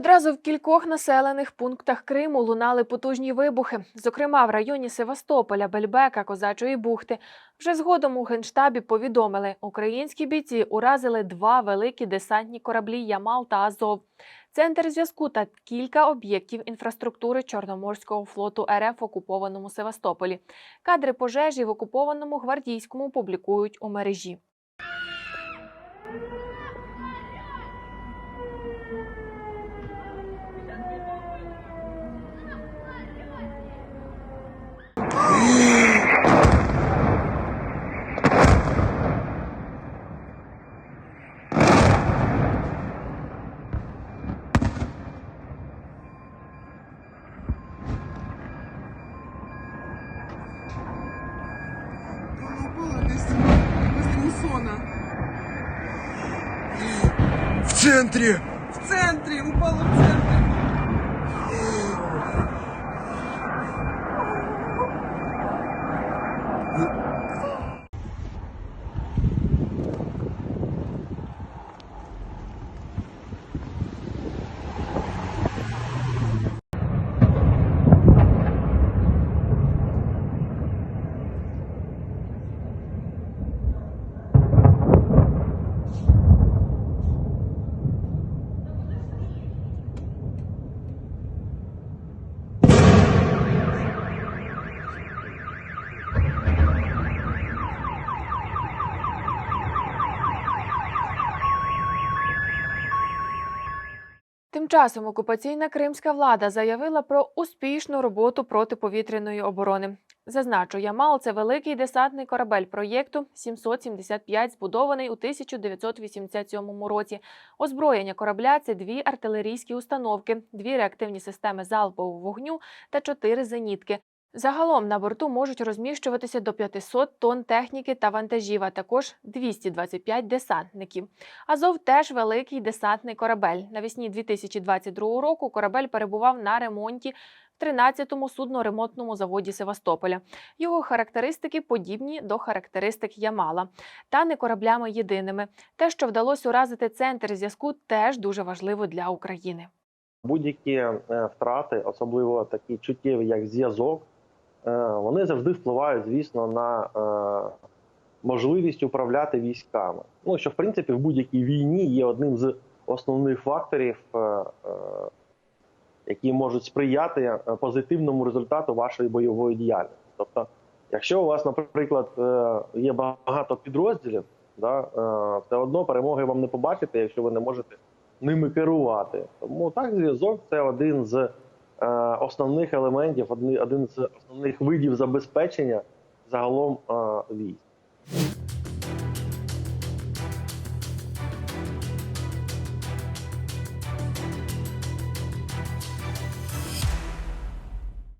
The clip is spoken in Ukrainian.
Одразу в кількох населених пунктах Криму лунали потужні вибухи. Зокрема, в районі Севастополя, Бельбека, Козачої бухти. Вже згодом у генштабі повідомили, українські бійці уразили два великі десантні кораблі Ямал та Азов. Центр зв'язку та кілька об'єктів інфраструктури Чорноморського флоту РФ в окупованому Севастополі. Кадри пожежі в окупованому гвардійському публікують у мережі. Центре! В центре, упало в центре. Тим часом окупаційна кримська влада заявила про успішну роботу протиповітряної оборони. Зазначу, Ямал це великий десантний корабель проєкту 775, збудований у 1987 році. Озброєння корабля це дві артилерійські установки, дві реактивні системи залпового вогню та чотири зенітки. Загалом на борту можуть розміщуватися до 500 тонн техніки та вантажів, а також 225 десантників. Азов теж великий десантний корабель. Навесні 2022 року корабель перебував на ремонті в 13-му судно-ремонтному заводі Севастополя. Його характеристики подібні до характеристик Ямала, та не кораблями єдиними. Те, що вдалося уразити центр зв'язку, теж дуже важливо для України. Будь-які е, втрати, особливо такі чуттєві, як зв'язок, вони завжди впливають, звісно, на е, можливість управляти військами. Ну що в принципі в будь-якій війні є одним з основних факторів, е, е, які можуть сприяти е, позитивному результату вашої бойової діяльності. Тобто, якщо у вас, наприклад, е, є багато підрозділів, да, все одно перемоги вам не побачите, якщо ви не можете ними керувати. Тому так, зв'язок це один з основних елементів, один з основних видів забезпечення загалом е, військ.